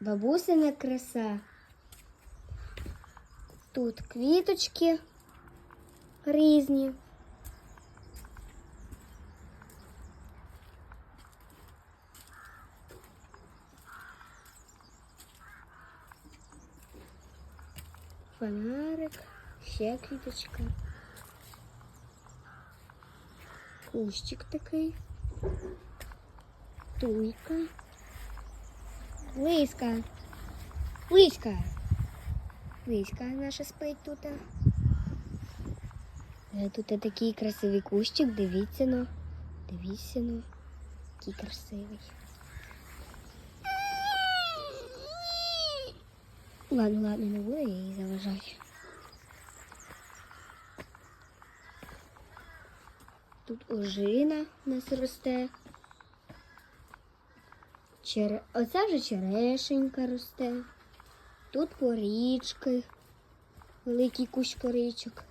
бабусина краса. Тут квіточки різні. Фонарик, ще квіточка. Кущик такий. Туйка. Лиска. Лиська. Лиська наша спить тут. Е, Тут такий красивий кущик, дивіться ну. Дивіться ну. Який красивий. Ладно, ладно, не буду я їй заважати. Тут ожина у нас росте. Чере... Оце вже черешенька росте. Тут порічки, великий кущ порічок.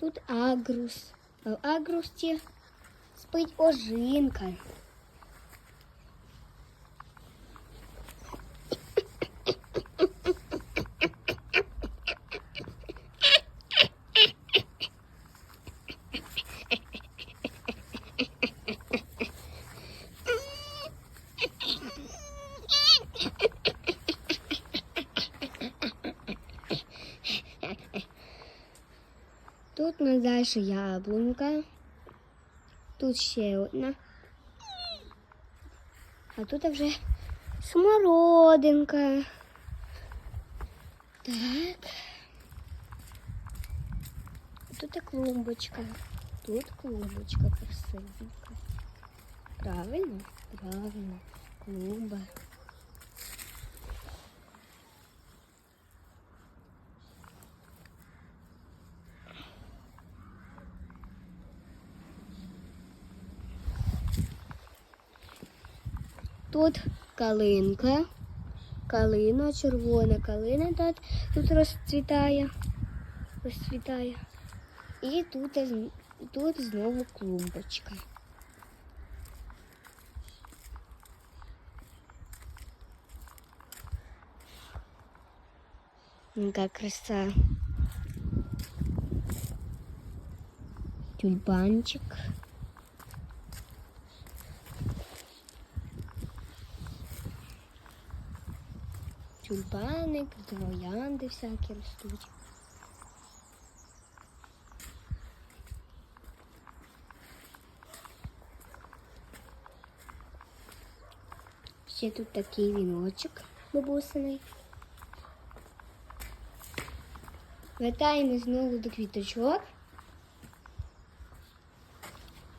Тут агрус. А в агрусті спить ожинка. Тут у нас далі яблунька. Тут ще одна. А тут вже смородинка. Так. Тут і клумбочка. Тут клумбочка красивенька. Правильно? Правильно. Клумба. Тут калинка. Калина, червона калина тут, тут розцвітає. Розцвітає. І тут, тут знову клумбочка. Яка краса. Тюльпанчик. Тюльпани, троянди всякі ростуть. Ще тут такий віночок бабусиний. Вертаємо знову до квіточок.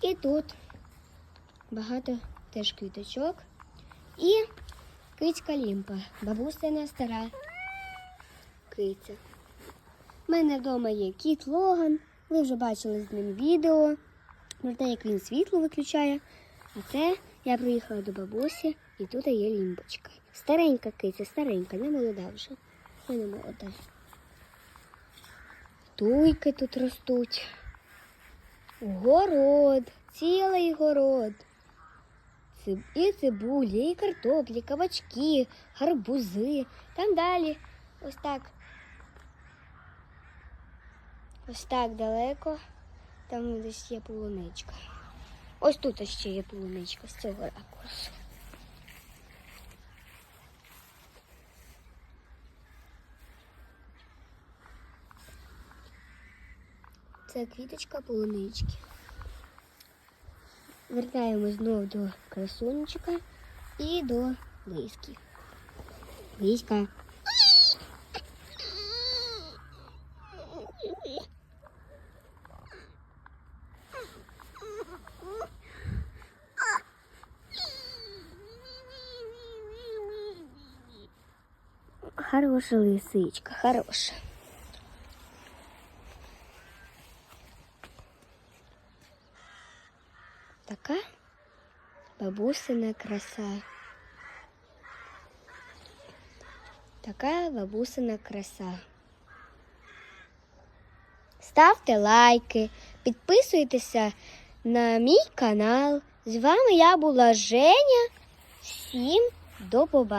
І тут багато теж квіточок. І кицька лімпа, бабусина стара киця. У мене вдома є кіт Логан. Ви вже бачили з ним відео про те, як він світло виключає. А це я приїхала до бабусі і тут є лімбочка. Старенька киця, старенька, не молода вже. Не молода. Туйки тут ростуть. Город, цілий город. І цибулі, і картоплі, кабачки, гарбузи. Там далі. Ось так. Ось так далеко. Там десь є полуничка. Ось тут ще є полуничка з цього ракурсу. Це квіточка полунички. Вертаємо знову до красунчика і до лиски. Лиська. Хороша лисичка, хороша. Бабусина краса. Така бабусина краса. Ставте лайки, підписуйтеся на мій канал. З вами я була Женя. Всім до побачення.